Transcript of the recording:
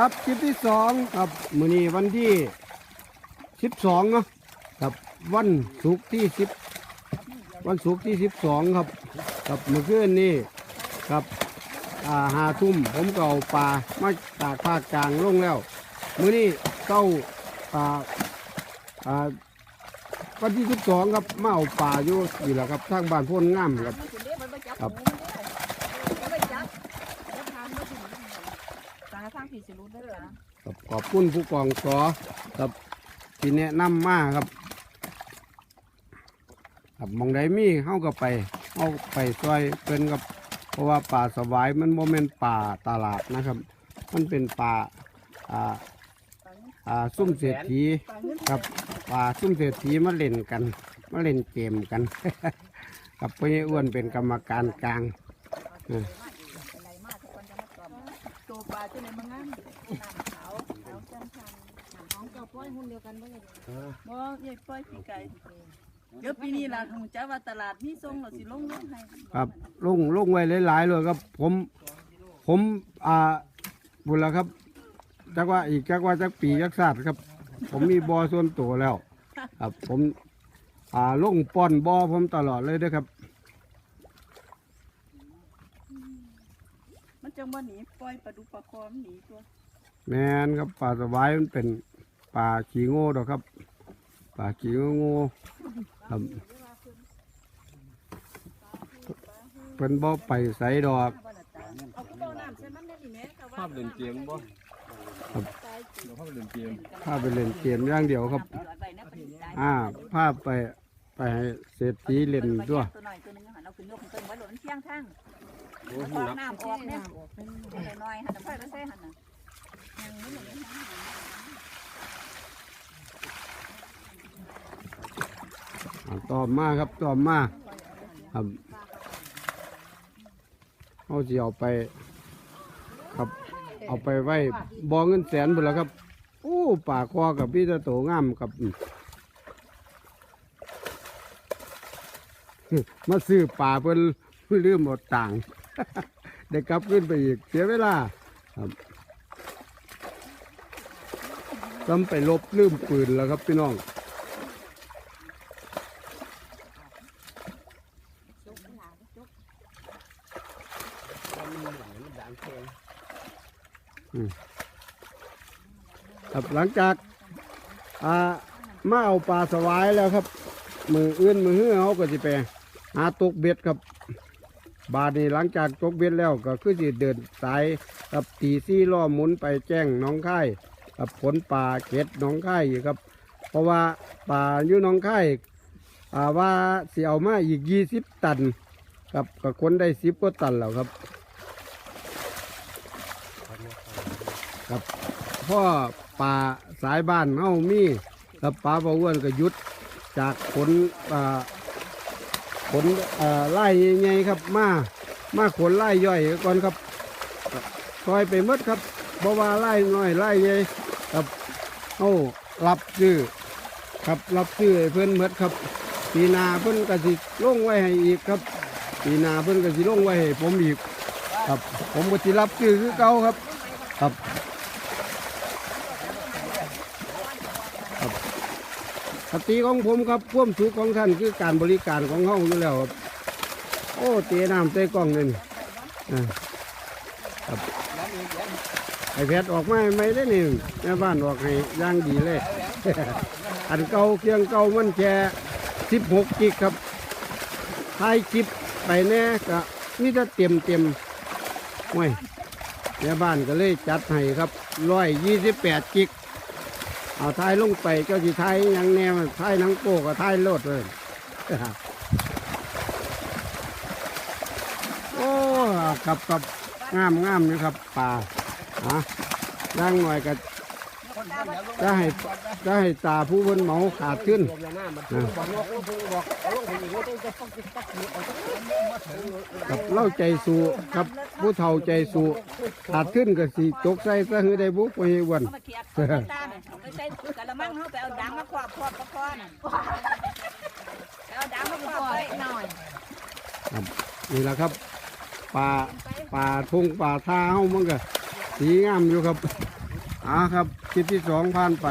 ครับคลิปที่สองครับมื้อนี้วันที่สิบสองเนาะครับวันศุกร์ที่สิบวันศุกร์ที่สิบสองครับครับเมื่อคืนนี้ครับอ่าหาทุ่มผมก็เอาปลามาจากภาคกลางลงแล้วมื้อนี้เต้าอ่าอ่าวันที่สิบสองครับมาเอาปลาอยู่นี่แหละครับทางบ้านพ้นง่ามครับครับ สารทางผีสิรุดได้จ้ะครับขอบคุณผู้กองสอครับที่แนะนำมาครับ ครับมองใดมีเข้าก็ไปเข้าไปซอยเป็นกับ เพราะว่าป่าสวายมันโมเมนป่าตลาดนะครับ มันเป็นป่าอ่าอ่าซุ่มเศรษฐีครับป่าซุ่มเศรษฐีมาเล่นกันมาเล่นเกมกัน กับพ่อใหญ่อ้วนเป็นกรรมการกลาง วปลาที่ไหนมางามน้ำขาวขาวจันทร์น้องเจ้าป้อยหุ่นเดียวกันบ่เลยบ่ใหญ่ป้อยปีไก่เดี๋ยวปีนี้ล่ะคงจะว่าตลาดมีส่งเราสิลงลงให้ครับลงลงไว้หลายๆเลยครับ ผม ผมอ่าบุญแล้วครับจักว่าอีกจักว่าจักปีจักศาสตร์ครับ ผมมีบอส่วนตัวแล้ว ครับ ผม อ่าลงป้อนบอผมตลอดเลยด้วยครับ มันจังบ่หนีปล่อยปลาดุกปลาคอมหนีตัวแมนครับป่าสวายมันเป็นป่าขี้โง่ดอกครับ ป่าขี้โง่โง่ครับเป็นบ่ไปใส่ดอกเอาคือบ่น้ำใส่มันได้ดิแม่ค่ะว่าภาพเล่นเกมบ่ครับเดี๋ยวภาพเล่นเกมพาไปเล่นเกมอย่างเดียวครับอ่าพาไปไปให้เศรษฐีเล่นด้วยตัวหน่อยตัวนึงหันเอาขึ้นยกขึ้นไว้หล่นเที่ยงทาง โอ้โหฟองนักน้ำออกเนี่ยน้อยๆหันน้ำไฟมาใส่หันน่ะยังนี่หนึ่งอ่าตอบมาครับตอบมาครับเขาจะเอาไป ครับ เอาไปไว้บองเงินแสนหมดแล้วครับโอ้ป่าคอกับพี่ตะโตงามครับ มาซื้อป่าเพิ่นลืมหมดต่างค์ ได้กลับขึ้นไปอีก เสียเวลาครับต้องไปลบลืมปืนแล้วครับพี่น้องครับหลังจากอ่ามาเอาปลาสวายแล้วครับ มืออื่นมือเฮือเขาก็จะไปหาตกเบ็ดครับ บาดนี้หลังจากตกเบ็ดแล้วก็คือสิเดินสายกับตีซี่ล้อหมุนไปแจ้งน้องค่ายกับผลปลาเก็ดน้องค่ายอยู่ครับ เพราะว่าปลาอยู่น้องค่ายอ่าว่าสิเอามาอีกยี่สิบตันครับกับคนได้สิบกว่าตันแล้วครับครับพ่อป่าสายบ้านเฮามีกับป่าบ่อ้วนก็หยุดจากผลอ่า ผลอ่าไล่ใหญ่ครับ มามาขนไล่ย่อยก่อนครับซอยไปมดครับเพราะว่าไล่น้อยไล่ใหญ่ครับเฮารับซื้อครับรับซื้อเพิ่อนหมดครับปีนาเพิ่อนก็สิลงไว้ให้อีกครับปีนาเพิ่อนก็สิลงไว้ให้ผมอีก ครับ ผมก็สิรับซื้อคือเก่าครับ ครับ สติของผมครับควมสุขของท่านคือการบริการของห้องอยู่แล้วครับโอ้เตะน้ำเตะกล้องเลยนี่อ่าครับไอแพดออกมาไม่ได้นี่แม่บ้านออกให้ย่างดีเลย อันเก่าเครื่องเก่ามันแค่สิบหกกิกครับท้ายคลิปไปแน่ก็นี่จะเต็มเต็มๆห้วยแม่บ้านก็เลยจัดให้ครับร้อยยี่สิบแปดกิก เอาท้ายลงไปเจ้าสิท้ายยังแนวท้ายนังโป้กับท้ายโลดเลยโอ้กับกับงามงามนะครับป่าฮะย่างหน่อยกับ จะให้จะให้ตาผู้บนเหมาขาดขึ้นกับเล่าใจสู่กับผู้เฒ่าใจสู่ขาดขึ้นก็สิจกใส่ซะให้ได้บุกไปวันเอามาเทียบตาเนี่ยเอาไปใส่กะละมังเฮาไปเอางมาครอบครอบคอน่ะไปเอาดังมาครอบไว้หน่อยนี่แหละครับป่าป่าทุ่งป่าท่าเฮามันก็สีงามอยู่ครับอ่าครับ คลิปที่สองผ่านไป